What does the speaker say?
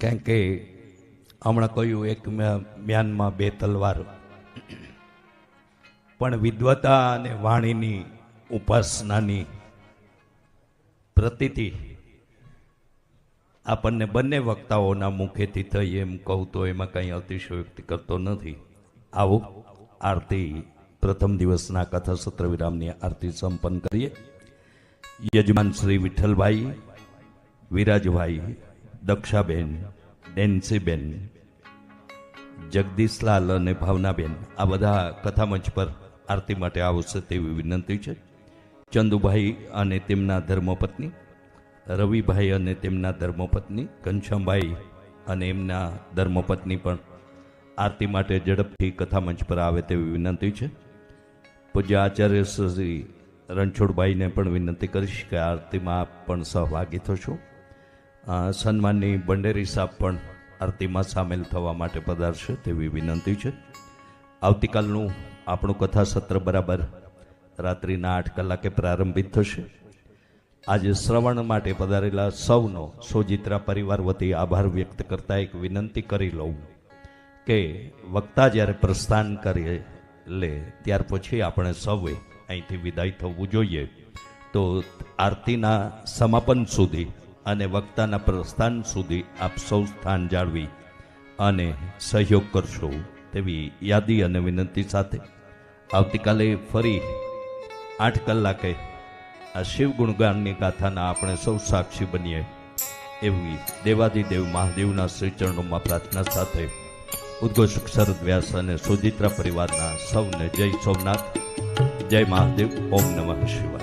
કારણ કે હમણાં કહ્યું એક મ્યાનમાં બે તલવાર. પણ વિદ્વતા અને વાણીની ઉપાસનાની પ્રતિતિ આપણને બંને વક્તાઓના મુખેથી થઈ એમ કહું તો એમાં કંઈ અતિશયોક્તિ કરતો નથી. આવો આરતી પ્રથમ દિવસના કથા સત્ર વિરામની આરતી સંપન્ન કરીએ. યજમાન શ્રી વિઠ્ઠલભાઈ, વિરાજભાઈ દક્ષાબેન ડેન્સીબેન જગદીશલાલ અને ભાવનાબેન, આ બધા કથામંચ પર આરતી માટે આવશે તેવી વિનંતી છે. ચંદુભાઈ અને તેમના ધર્મપત્ની, રવિભાઈ અને તેમના ધર્મપત્ની, ઘનશ્યામભાઈ અને એમના ધર્મપત્ની પણ આરતી માટે ઝડપથી કથામંચ પર આવે તેવી વિનંતી છે. પૂજ્ય આચાર્ય શ્રી રણછોડભાઈને પણ વિનંતી કરીશ કે આરતીમાં પણ સહભાગી થશો. સન્માનની બંડેરી સાહેબ પણ આરતીમાં સામેલ થવા માટે પધારશે તેવી વિનંતી છે. આવતીકાલનું આપણું કથા સત્ર બરાબર રાત્રિના આઠ કલાકે પ્રારંભિત થશે. આજે શ્રવણ માટે પધારેલા સૌનો સોજિત્રા પરિવાર વતી આભાર વ્યક્ત કરતા એક વિનંતી કરી લઉં કે વક્તા જ્યારે પ્રસ્થાન કરીએ લે, ત્યાર પછી આપણે સૌએ અહીંથી વિદાય થવું જોઈએ. તો આરતીના સમાપન સુધી અને વક્તાના પ્રસ્થાન સુધી આપ સૌ સ્થાન જાળવી અને સહયોગ કરશો તેવી યાદી અને વિનંતી સાથે આવતીકાલે ફરી આઠ કલાકે આ શિવ ગુણગાનની ગાથાના આપણે સૌ સાક્ષી બનીએ એવી દેવાદિદેવ મહાદેવના શ્રી ચરણોમાં પ્રાર્થના સાથે ઉદ્ઘોષક શરદ વ્યાસ અને સુજિત્રા પરિવારના સૌને જય સોમનાથ, જય મહાદેવ, ઓમ નમઃ શિવાય.